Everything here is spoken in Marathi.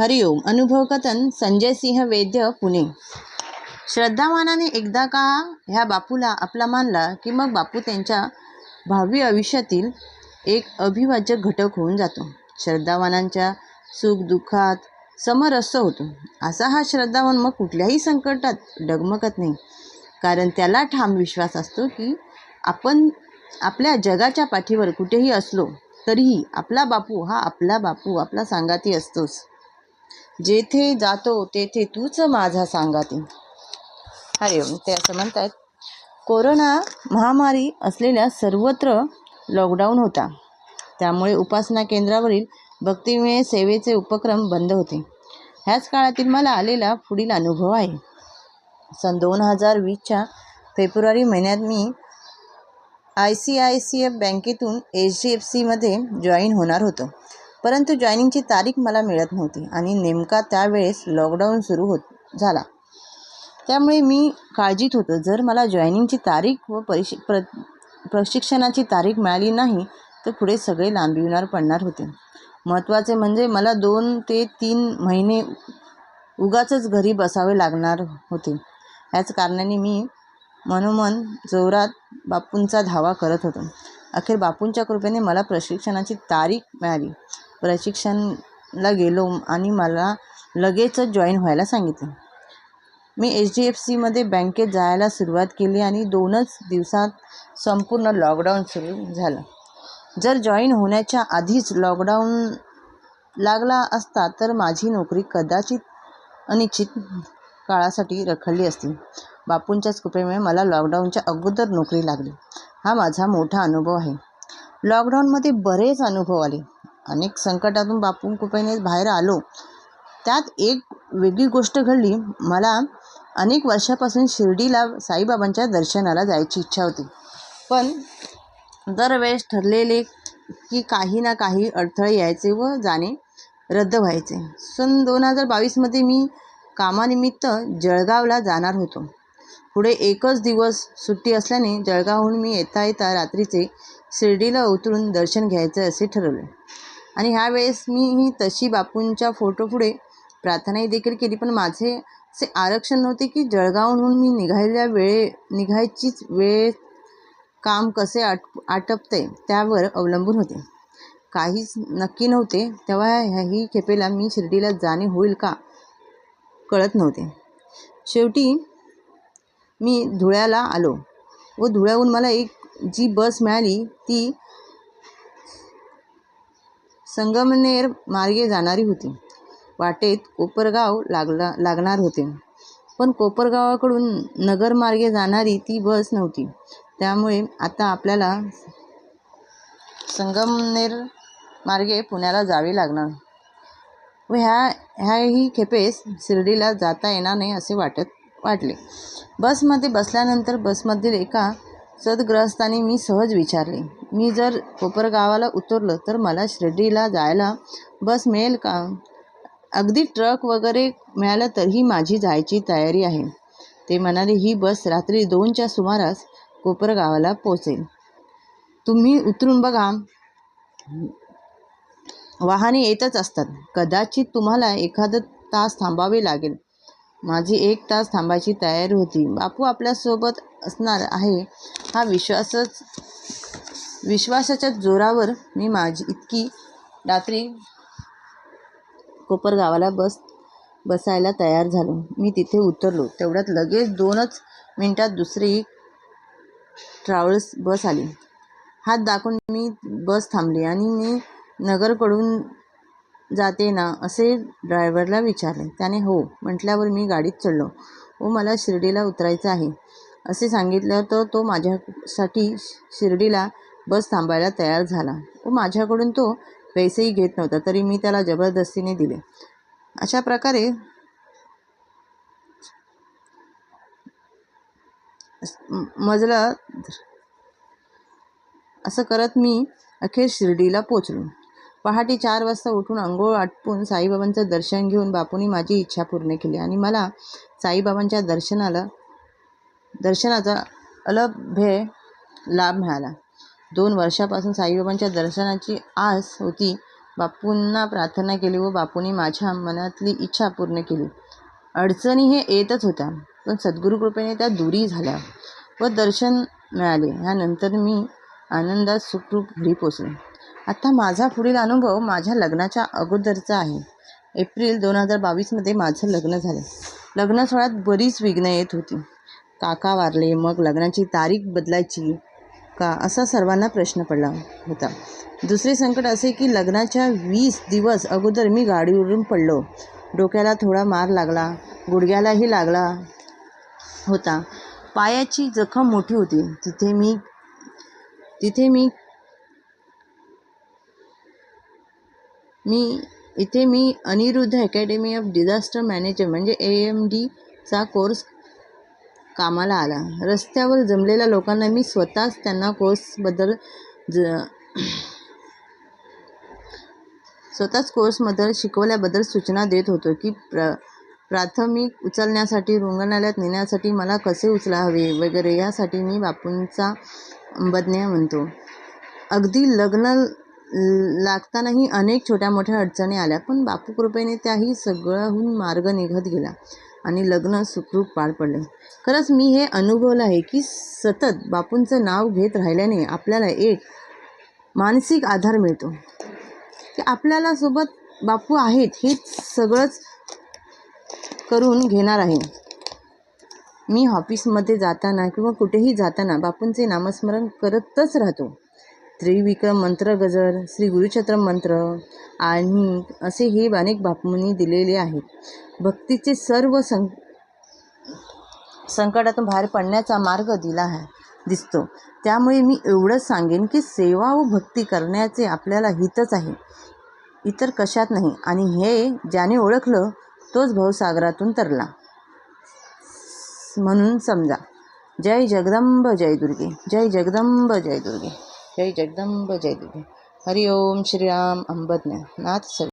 हरिओम अनुभव कथन संजय सिंह वैद्य पुणे. श्रद्धावानाने एकदा का ह्या बापूला आपला मानला की मग बापू त्यांच्या भावी आयुष्यातील एक अविभाज्य घटक होऊन जातो. श्रद्धावानांच्या सुखदुःखात समरस होतो. असा हा श्रद्धावान मग कुठल्याही संकटात डगमगत नाही. कारण त्याला ठाम विश्वास असतो की आपण आपल्या जगाच्या पाठीवर कुठेही असलो तरीही आपला बापू हा आपला बापू आपला सांगाती असतोच. जेथे जातो तेथे तूच माझा सांगाती. हरिओम ते असं म्हणतात कोरोना महामारी असलेल्या सर्वत्र लॉकडाऊन होता. त्यामुळे उपासना केंद्रावरील भक्तिमय सेवेचे उपक्रम बंद होते. ह्याच काळातील मला आलेला पुढील अनुभव आहे. सन दोन हजार वीसच्या फेब्रुवारी महिन्यात मी I C I C F बँकेतून एच डी एफ सीमध्ये जॉईन होणार होतो. परंतु जॉईनिंगची तारीख मला मिळत नव्हती आणि नेमका त्यावेळेस लॉकडाऊन सुरू होत झाला. त्यामुळे मी काळजीत होतो. जर मला जॉईनिंगची तारीख व परिश प्र प्रशिक्षणाची तारीख मिळाली नाही तर पुढे सगळे लांबविणार पडणार होते. महत्त्वाचे म्हणजे मला दोन ते तीन महिने उगाचच घरी बसावे लागणार होते. याच कारणाने मी मनोमन जोरात बापूंचा धावा करत होतो. अखेर बापूंच्या कृपेने मला प्रशिक्षणाची तारीख मिळाली. प्रशिक्षणला गेलो आणि मला लगेचच जॉईन व्हायला सांगितलं. मी एच डी एफ सीमध्ये बँकेत जायला सुरुवात केली आणि दोनच दिवसात संपूर्ण लॉकडाऊन सुरू झालं. जर जॉईन होण्याच्या आधीच लॉकडाऊन लागला असता तर माझी नोकरी कदाचित अनिश्चित काळासाठी रखडली असती. बापूंच्याच कृपेमुळे मला लॉकडाऊनच्या अगोदर नोकरी लागली. हा माझा मोठा अनुभव आहे. लॉकडाऊनमध्ये बरेच अनुभव आले. अनेक संकटातून बापू कृपेने बाहेर आलो. त्यात एक वेगळी गोष्ट घडली. मला अनेक वर्षापासून शिर्डीला साईबाबांच्या दर्शनाला जायची इच्छा होती. पण दरवेळेस ठरलेले की काही ना काही अडथळे यायचे व जाणे रद्द व्हायचे. सन दोन हजार बावीसमध्ये मी कामानिमित्त जळगावला जाणार होतो. पुढे एकच दिवस सुट्टी असल्याने जळगावहून मी येता येता रात्रीचे शिर्डीला उतरून दर्शन घ्यायचे असे ठरवले. आणि ह्यावेळेस मीही तशी बापूंच्या फोटोपुढे प्रार्थनाही देखील केली. पण माझे असे आरक्षण नव्हते की जळगावहून मी निघायल्या वेळे निघायचीच वेळ काम कसे आट आटपते त्यावर अवलंबून होते. काहीच नक्की नव्हते. तेव्हा ह्याही खेपेला मी शिर्डीला जाणे होईल का कळत नव्हते. शेवटी मी धुळ्याला आलो व धुळ्याहून मला एक जी बस मिळाली ती संगमनेर मार्गे जाणारी होती. वाटेत कोपरगाव लागला लागणार होते. पण कोपरगावाकडून नगरमार्गे जाणारी ती बस नव्हती. त्यामुळे आता आपल्याला संगमनेर मार्गे पुण्याला जावे लागणार. व ह्या ह्याही खेपेस शिर्डीला जाता येणार नाही असे वाटत वाटले. बसमध्ये बसल्यानंतर बसमधील एका सदग्रस्तानी मी सहज विचारले मी जर कोपरगावाला उतरलं तर मला शिर्डीला जायला बस मिळेल का? अगदी ट्रक वगैरे मिळालं तरीही माझी जायची तयारी आहे. ते म्हणाले ही बस रात्री दोनच्या सुमारास कोपरगावाला पोचेल तुम्ही उतरून बघा. वाहने येतच असतात. कदाचित तुम्हाला एखादं तास थांबावे लागेल. माझी एक तास थांबायची तयारी होती. बापू आपल्यासोबत असणार आहे हा विश्वासच विश्वासाच्या जोरावर मी माझी इतकी रात्री कोपरगावाला बस बसायला तयार झालो. मी तिथे उतरलो. तेवढ्यात लगेच दोनच मिनटात दुसरी ट्रॅव्हल्स बस आली. हात दाखवून मी बस थांबली आणि मी नगरकडून जाते ना असे ड्रायव्हरला विचारले. त्याने हो म्हटल्यावर मी गाडीत चढलो. व मला शिर्डीला उतरायचं आहे. असे सांगितलं तर तो माझ्यासाठी शिर्डीला बस थांबायला तयार झाला. व माझ्याकडून तो पैसेही घेत नव्हता तरी मी त्याला जबरदस्तीने दिले. अशा प्रकारे मजला असं करत मी अखेर शिर्डीला पोचलो. पहाटे चार वाजता उठून अंघोळ आटपून साईबाबांचं दर्शन घेऊन बापूंनी माझी इच्छा पूर्ण केली आणि मला साईबाबांच्या दर्शनाला दर्शनाचा अलभ्य लाभ मिळाला. दोन वर्षापासून साईबाबांच्या दर्शनाची आस होती. बापूंना प्रार्थना केली व बापूंनी माझ्या मनातली इच्छा पूर्ण केली. अडचणी हे येतच होत्या पण सद्गुरुकृपेने त्या दुरी झाल्या व दर्शन मिळाले. ह्यानंतर मी आनंदात सुखरूप घरी पोचले. आता माझा पुढील अनुभव माझ्या लग्नाच्या अगोदरचा आहे. एप्रिल दोन हजार बावीसमध्ये माझं लग्न झालं. लग्न सोहळ्यात बरीच विघ्न येत होती. काका वारले मग लग्नाची तारीख बदलायची का असा सर्वांना प्रश्न पडला होता. दुसरे संकट असे की लग्नाच्या वीस दिवस अगोदर मी गाडीवरून पडलो. डोक्याला थोडा मार लागला. गुडघ्यालाही लागला होता. पायाची जखम मोठी होती. तिथे मी तिथे मी मी इथे मी Aniruddha academy of disaster manager म्हणजे ए एम डीचा कोर्स कामाला आला. रस्त्यावर जमलेल्या लोकांना मी स्वतःच त्यांना कोर्सबद्दल ज स्वतःच कोर्सबद्दल शिकवल्याबद्दल सूचना देत होतो की प्र प्राथमिक उचलण्यासाठी रुग्णालयात नेण्यासाठी मला कसे उचलावे वगैरे यासाठी मी बापूंचा अंबज्ञ म्हणतो. अगदी लग्न लागतानाही अनेक छोट्या मोठ्या अडचणी आल्या पण बापू कृपेने त्याही सगळ्याहून मार्ग निघत गेला. आणि लग्न सुखरूप पार पडले. खरंच मी हे अनुभवलं आहे की सतत बापूंचं नाव घेत राहिल्याने आपल्याला एक मानसिक आधार मिळतो. की आपल्याला सोबत बापू आहेत हे सगळंच करून घेणार आहे. मी ऑफिसमध्ये जाताना किंवा कुठेही जाताना बापूंचे नामस्मरण करतच राहतो. त्रिविक्रम मंत्र गजर श्री गुरुचक्रम मंत्र आणि असे हे अनेक बापूंनी दिलेले आहेत. भक्तीचे सर्व सं संकटातून बाहेर पडण्याचा मार्ग दिला आहे दिसतो. त्यामुळे मी एवढंच सांगेन की सेवा व भक्ती करण्याचे आपल्याला हितच आहे. इतर कशात नाही आणि हे ज्याने ओळखलं तोच भवसागरातून तरला. म्हणून समजा. जय जगदंब जय दुर्गे जय जगदंब जय दुर्गे. जय जगदंब जय दुर्गे हरिओम श्रीराम अंबज्ञ नाथ सव